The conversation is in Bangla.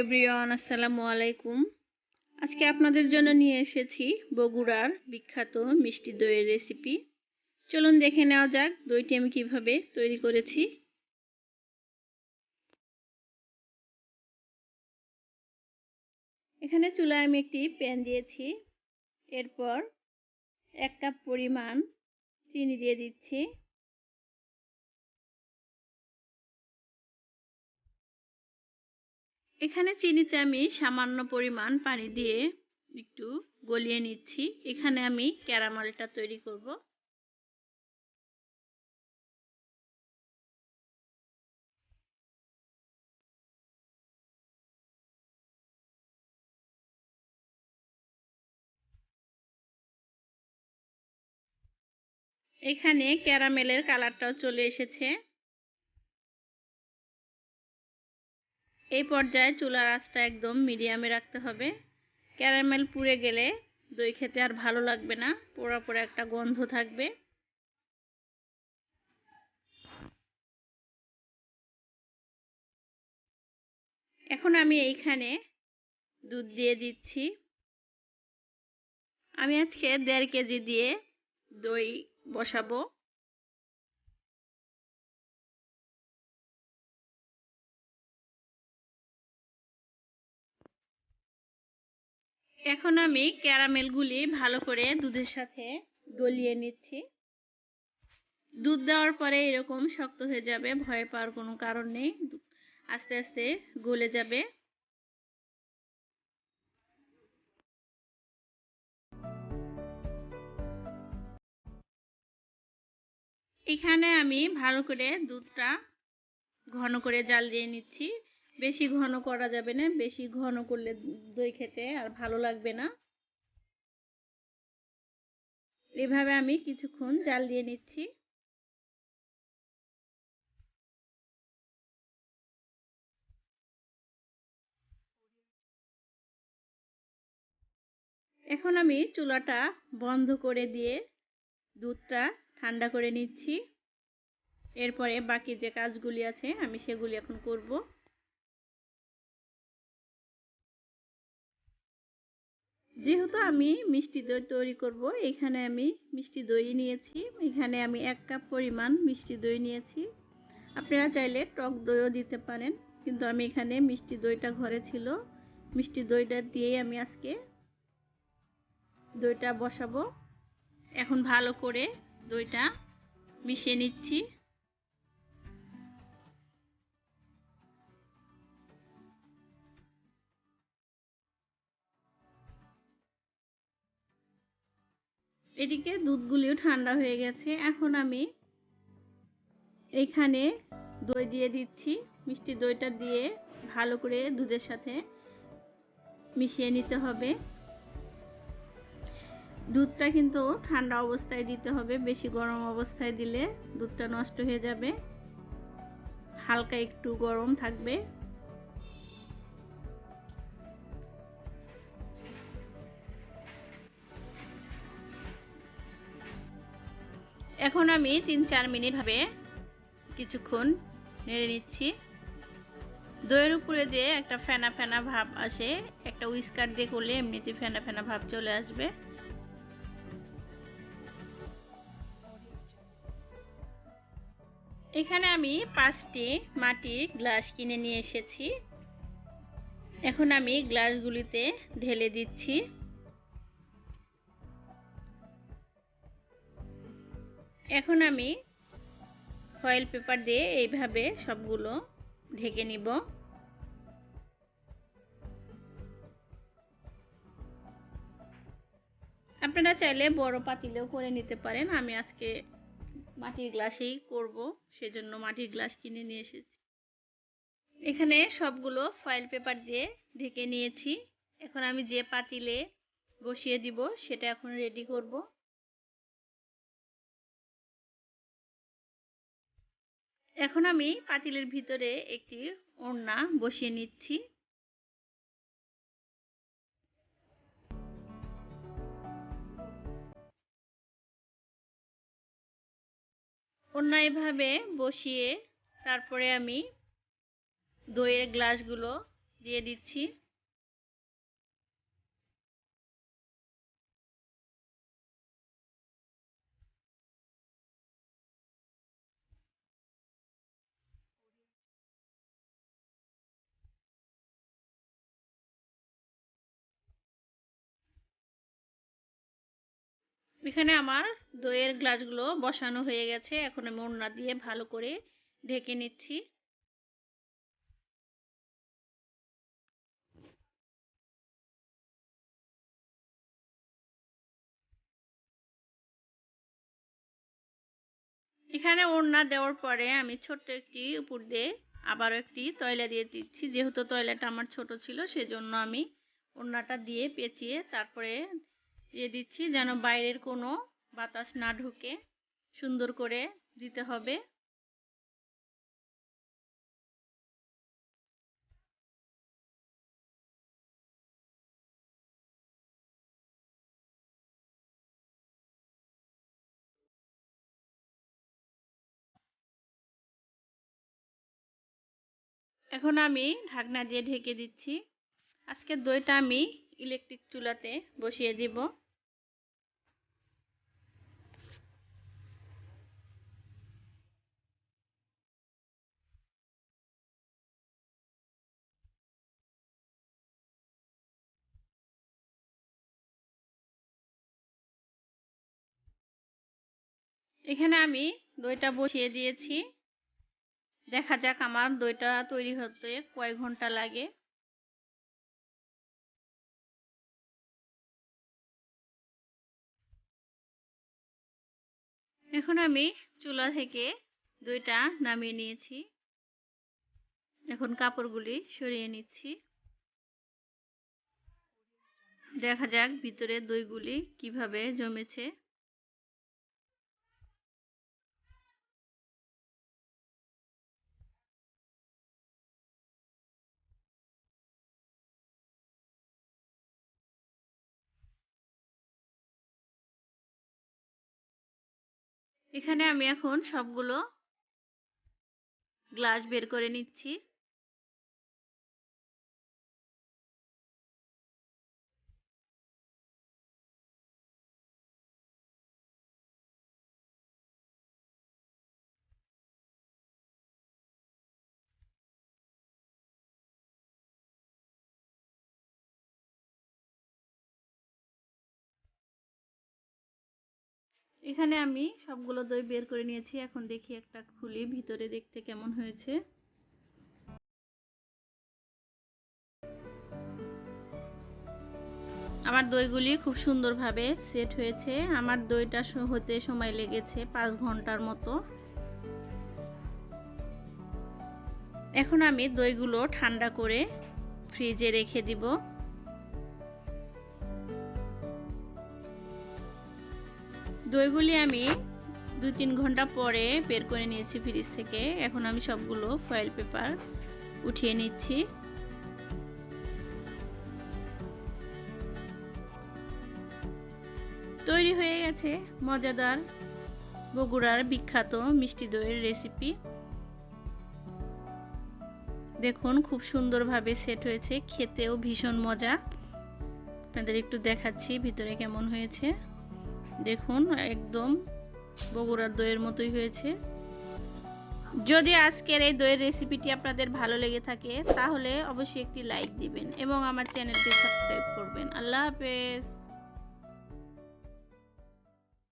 এভরিওয়ান, আসসালামু আলাইকুম। আজকে আপনাদের জন্য নিয়ে এসেছি বগুড়ার বিখ্যাত মিষ্টি দইয়ের রেসিপি চলুন দেখে নেওয়া যাক দইটি আমি কীভাবে তৈরি করেছি। এখানে চুলায় আমি একটি প্যান দিয়েছি। এরপর এক কাপ পরিমাণ চিনি দিয়ে দিচ্ছি। এখানে চিনিতে আমি সামান্য পরিমাণ পানি দিয়ে একটু গলিয়ে নিচ্ছি। এখানে আমি ক্যারামেলটা তৈরি করব। এখানে ক্যারামেলের কালারটাও চলে এসেছে। এই পর্যায়ে চুলার আঁচটা একদম মিডিয়ামে রাখতে হবে। ক্যারামেল পুড়ে গেলে দই খেতে আর ভালো লাগবে না, পোড়া পোড়া একটা গন্ধ থাকবে। এখন আমি এইখানে দুধ দিয়ে দিচ্ছি। আমি আজকে দেড় কেজি দিয়ে দই বসাবো। এখন আমি ক্যারামেলগুলি ভালো করে দুধের সাথে গলিয়ে নিচ্ছি। দুধ দেওয়ার পরে এরকম শক্ত হয়ে যাবে, ভয় পাওয়ার কোনো কারণ নেই। আস্তে আস্তে গলে যাবে। এখানে আমি ভালো করে দুধটা ঘন করে জাল দিয়ে নিচ্ছি। বেশি ঘন করা যাবে না, বেশি ঘন করলে দই খেতে আর ভালো লাগবে না। এভাবে আমি কিছুক্ষণ জাল দিয়ে নিচ্ছি। এখন আমি চুলাটা বন্ধ করে দিয়ে দুধটা ঠান্ডা করে নিচ্ছি। এরপরে বাকি যে কাজগুলি আছে, আমি সেগুলি এখন করব। যেহেতু আমি মিষ্টি দই তৈরি করব, এখানে আমি মিষ্টি দই নিয়েছি। এখানে আমি এক কাপ পরিমাণ মিষ্টি দই নিয়েছি। আপনারা চাইলে টক দইও দিতে পারেন, কিন্তু আমি এখানে মিষ্টি দইটা ঘরে ছিল। মিষ্টি দইটা দিয়েই আমি আজকে দইটা বসাবো। এখন ভালো করে দইটা মিশিয়ে নিচ্ছি। এদিকে দুধগুলিও ঠান্ডা হয়ে গেছে। এখন আমি এইখানে দই দিয়ে দিচ্ছি। মিষ্টি দইটা দিয়ে ভালো করে দুধের সাথে মিশিয়ে নিতে হবে। দুধটা কিন্তু ঠান্ডা অবস্থায় দিতে হবে। বেশি গরম অবস্থায় দিলে দুধটা নষ্ট হয়ে যাবে। হালকা একটু গরম থাকবে। এখন আমি তিন চার মিনিট ভাবে কিছুক্ষণ নেড়ে নিচ্ছি। দইয়ের উপরে যে একটা ফেনা ফেনা ভাব আসে, একটা উইস্কার দিয়ে করলে এমনিতে ফেনা ফেনা ভাব চলে আসবে। এখানে আমি পাঁচটি মাটির গ্লাস কিনে নিয়ে এসেছি। এখন আমি গ্লাসগুলিতে ঢেলে দিচ্ছি। এখন আমি ফয়েল পেপার দিয়ে এইভাবে সবগুলো ঢেকে নিব। আপনারা চাইলে বড় পাতিলেও করে নিতে পারেন। আমি আজকে মাটির গ্লাসেই করব, সেজন্য মাটির গ্লাস কিনে নিয়ে এসেছি। এখানে সবগুলো ফয়েল পেপার দিয়ে ঢেকে নিয়েছি। এখন আমি যে পাতিলে বসিয়ে দিব, সেটা এখন রেডি করব। এখন আমি পাতিলের ভিতরে একটি ওড়না বসিয়ে নিচ্ছি। ওড়না এভাবে বসিয়ে তারপরে আমি দইয়ের গ্লাসগুলো দিয়ে দিচ্ছি। এখানে আমার দইয়ের গ্লাসগুলো বসানো হয়ে গেছে। এখন আমি ওড়না দিয়ে ভালো করে ঢেকে নিচ্ছি। এখানে ওড়না দেওয়ার পরে আমি ছোট্ট একটি উপর দিয়ে আবারও একটি তয়লা দিয়ে দিচ্ছি। যেহেতু তয়লাটা আমার ছোট ছিল, সেজন্য আমি ওড়নাটা দিয়ে পেঁচিয়ে তারপরে দিয়ে দিচ্ছি যেন বাইরের কোনো বাতাস না ঢুকে সুন্দর করে দিতে হবে। এখন আমি ঢাকনা দিয়ে ঢেকে দিচ্ছি। আজকের দইটা আমি ইলেকট্রিক চুলাতে বসিয়ে দিব। এখানে আমি দইটা বসিয়ে দিয়েছি। দেখা যাক আমার দইটা তৈরি হতে কয় ঘণ্টা লাগে। এখন আমি চুলা থেকে দইটা নামিয়ে নিয়েছি। এখন কাপড়গুলি সরিয়ে নিচ্ছি। দেখা যাক ভিতরে দইগুলি কীভাবে জমেছে। এখানে আমি এখন সবগুলো গ্লাস বের করে নিচ্ছি। এখানে আমি সবগুলো দই বের করে নিয়েছি। এখন দেখি একটা খুলি ভিতরে দেখতে কেমন হয়েছে। আমার দইগুলি খুব সুন্দরভাবে সেট হয়েছে। আমার দইটা হতে সময় লেগেছে পাঁচ ঘণ্টার মতো। এখন আমি দইগুলো ঠান্ডা করে ফ্রিজে রেখে দিব। দইগুলি আমি দু তিন ঘণ্টা পরে বের করে নিয়েছি ফ্রিজ থেকে। এখন আমি সবগুলো ফয়েল পেপার উঠিয়ে নিচ্ছি। তৈরি হয়ে গেছে মজাদার বগুড়ার বিখ্যাত মিষ্টি দইয়ের রেসিপি দেখুন, খুব সুন্দরভাবে সেট হয়েছে, খেতেও ভীষণ মজা। আপনাদের একটু দেখাচ্ছি ভিতরে কেমন হয়েছে। দেখুন, একদম বগুড়ার দইয়ের মতোই হয়েছে। যদি আজকের এই দইয়ের রেসিপিটি আপনাদের ভালো লেগে থাকে, তাহলে অবশ্যই একটি লাইক দিবেন এবং আমার চ্যানেলটি সাবস্ক্রাইব করবেন। আল্লাহ হাফেজ।